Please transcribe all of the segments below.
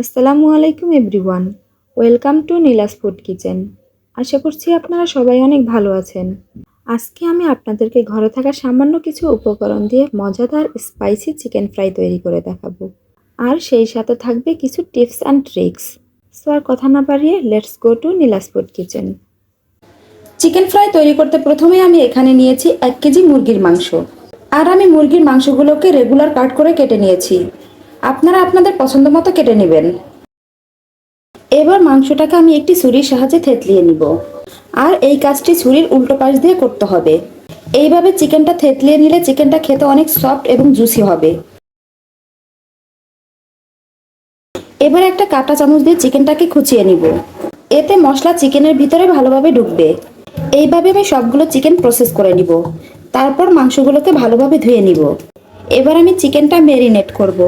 আসসালামু আলাইকুম everyone. Welcome to Nila's food kitchen. আশা করছি আপনারা সবাই অনেক ভালো আছেন। আজকে আমি আপনাদেরকে ঘরে থাকা সামান্য কিছু উপকরণ দিয়ে মজাদার স্পাইসি চিকেন ফ্রাই তৈরি করে দেখাবো। আর সেই সাথে থাকবে কিছু টিপস অ্যান্ড ট্রিক্স সো আর কথা না বাড়িয়ে let's go to Nila's food kitchen. Chicken fry তৈরি করতে প্রথমে আমি এখানে নিয়েছি এক কেজি মুরগির মাংস। আর আমি মুরগির মাংসগুলোকে রেগুলার কাট করে কেটে নিয়েছি। আপনারা আপনাদের পছন্দ মতো কেটে নেবেন। এবার মাংসটাকে আমি একটি ছুরির সাহায্যে থেতলিয়ে নিব। আর এই কাজটি ছুরির উল্টো পাশ দিয়ে করতে হবে। এইভাবে চিকেনটা থেতলিয়ে নিলে চিকেনটা খেতে অনেক সফট এবং জুসি হবে। এবার একটা কাঁটা চামচ দিয়ে চিকেনটাকে খুঁচিয়ে নিব। এতে মশলা চিকেনের ভিতরে ভালোভাবে ঢুকবে। এইভাবে আমি সবগুলো চিকেন প্রসেস করে নিব। তারপর মাংসগুলোকে ভালোভাবে ধুয়ে নিব। এবার আমি চিকেনটা মেরিনেট করব।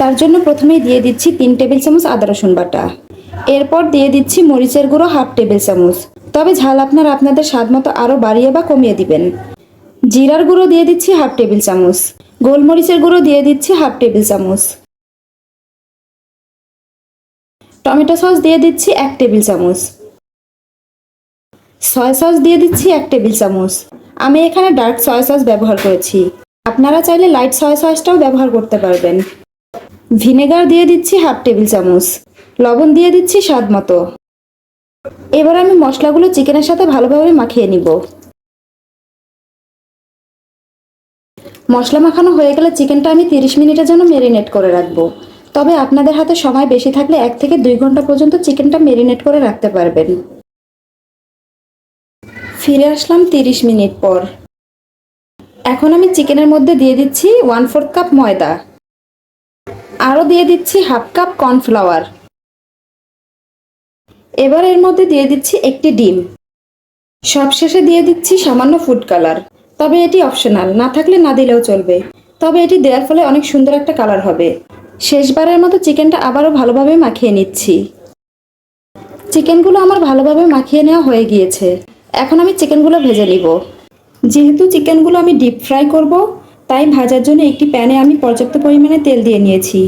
তার জন্য প্রথমেই দিয়ে দিচ্ছি তিন টেবিল চামচ আদা রসুন বাটা। এরপর দিয়ে দিচ্ছি মরিচের গুঁড়ো হাফ টেবিল চামচ। তবে ঝাল আপনারা আপনাদের স্বাদ মতো আরও বাড়িয়ে বা কমিয়ে দিবেন। জিরার গুঁড়ো দিয়ে দিচ্ছি হাফ টেবিল চামচ। গোলমরিচের গুঁড়ো দিয়ে দিচ্ছি হাফ টেবিল চামচ। টমেটো সস দিয়ে দিচ্ছি এক টেবিল চামচ। সয়া সস দিয়ে দিচ্ছি এক টেবিল চামচ। আমি এখানে ডার্ক সয়া সস ব্যবহার করেছি। আপনারা চাইলে লাইট সয়া সসটাও ব্যবহার করতে পারবেন। ভিনেগার দিয়ে দিচ্ছি হাফ টেবিল চামচ, লবণ দিয়ে দিচ্ছি স্বাদ মতো। এবার আমি মশলাগুলো চিকেনের সাথে ভালোভাবে মাখিয়ে নিব। মশলা মাখানো হয়ে গেলে চিকেনটা আমি তিরিশ মিনিটের জন্য মেরিনেট করে রাখব। তবে আপনাদের হাতে সময় বেশি থাকলে এক থেকে দুই ঘণ্টা পর্যন্ত চিকেনটা মেরিনেট করে রাখতে পারবেন। ফিরে আসলাম তিরিশ মিনিট পর। এখন আমি চিকেনের মধ্যে দিয়ে দিচ্ছি ওয়ান ফোর্থ কাপ ময়দা। আরও দিয়ে দিচ্ছি হাফ কাপ কর্নফ্লাওয়ার। এবার এর মধ্যে দিয়ে দিচ্ছি একটি ডিম। সবশেষে দিয়ে দিচ্ছি সামান্য ফুড কালার। তবে এটি অপশনাল, না থাকলে না দিলেও চলবে। তবে এটি দেওয়ার ফলে অনেক সুন্দর একটা কালার হবে। শেষবারের মতো চিকেনটা আবারও ভালোভাবে মাখিয়ে নিচ্ছি। চিকেনগুলো আমার ভালোভাবে মাখিয়ে নেওয়া হয়ে গিয়েছে। এখন আমি চিকেনগুলো ভেজে নিব। যেহেতু চিকেনগুলো আমি ডিপ ফ্রাই করব তাই ভাজার জন্য একটি প্যানে আমি পর্যাপ্ত পরিমাণে তেল দিয়ে নিয়েছি।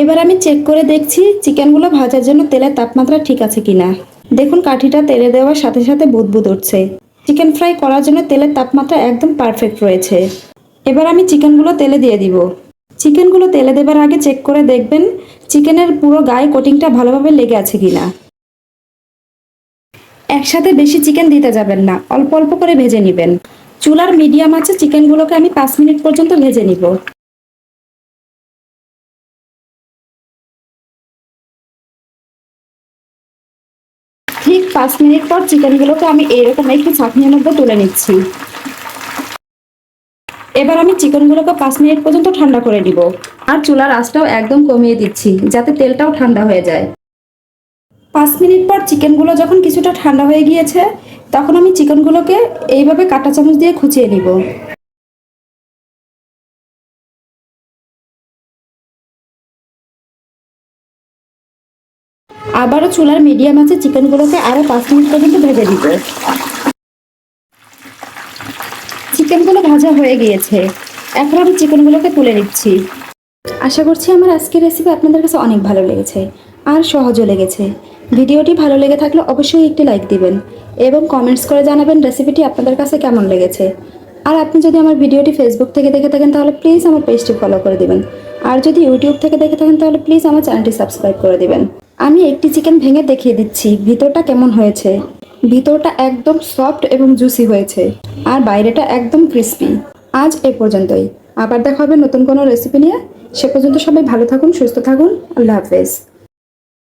এবার আমি চেক করে দেখছি চিকেনগুলো ভাজার জন্য তেলের তাপমাত্রা ঠিক আছে কিনা। দেখুন কাঠিটা তেলে দেওয়ার সাথে সাথে বুদবুদ উঠছে। চিকেন ফ্রাই করার জন্য তেলের তাপমাত্রা একদম পারফেক্ট রয়েছে। এবার আমি চিকেনগুলো তেলে দিয়ে দিব। চিকেনগুলো তেলে দেবার আগে চেক করে দেখবেন চিকেনের পুরো গায়ে কোটিংটা ভালোভাবে লেগে আছে কিনা। একসাথে বেশি চিকেন দিতে যাবেন না, অল্প অল্প করে ভেজে নেবেন। চুলার মিডিয়াম আছে, চিকেনগুলোকে আমি পাঁচ মিনিট পর্যন্ত ভেজে নিব। ঠিক পাঁচ মিনিট পর চিকেনগুলোকে আমি এইরকম একটু ছাঁকনির মধ্যে তুলে নিচ্ছি। এবার আমি চিকেনগুলোকে পাঁচ মিনিট পর্যন্ত ঠান্ডা করে নিব। আর চুলার আঁচটাও একদম কমিয়ে দিচ্ছি, যাতে তেলটাও ঠান্ডা হয়ে যায়। পাঁচ মিনিট পর চিকেনগুলো যখন কিছুটা ঠান্ডা হয়ে গিয়েছে তখন আমি চিকেনগুলোকে এইভাবে কাঁটা চামচ দিয়ে খুঁচিয়ে নিব। আবারও চুলার মিডিয়াম আছে, চিকেনগুলোকে আরও পাঁচ মিনিট পর্যন্ত ভেজে দিব চিকেনগুলো ভাজা হয়ে গিয়েছে। এখন আমি চিকেনগুলোকে তুলে নিচ্ছি। আশা করছি আমার আজকের রেসিপি আপনাদের কাছে অনেক ভালো লেগেছে। আর সহজও লেগেছে। ভিডিওটি ভালো লেগে থাকলে অবশ্যই একটি লাইক দিবেন এবং কমেন্টস করে জানাবেন রেসিপিটি আপনাদের কাছে কেমন লেগেছে। আর আপনি যদি আমার ভিডিওটি ফেসবুক থেকে দেখে থাকেন তাহলে প্লিজ আমার পেজটি ফলো করে দিবেন। আর যদি ইউটিউব থেকে দেখে থাকেন তাহলে প্লিজ আমার চ্যানেলটি সাবস্ক্রাইব করে দিবেন। আমি একটি চিকেন ভেঙে দেখিয়ে দিচ্ছি, ভিতরটা কেমন হয়েছে? ভিতরটা একদম সফট এবং জুসি হয়েছে আর বাইরেটা একদম ক্রিস্পি আজ এ পর্যন্তই। আবার দেখা হবে নতুন কোনো রেসিপি নিয়ে। সে পর্যন্ত সবাই ভালো থাকুন, সুস্থ থাকুন। আল্লাহ হাফেজ।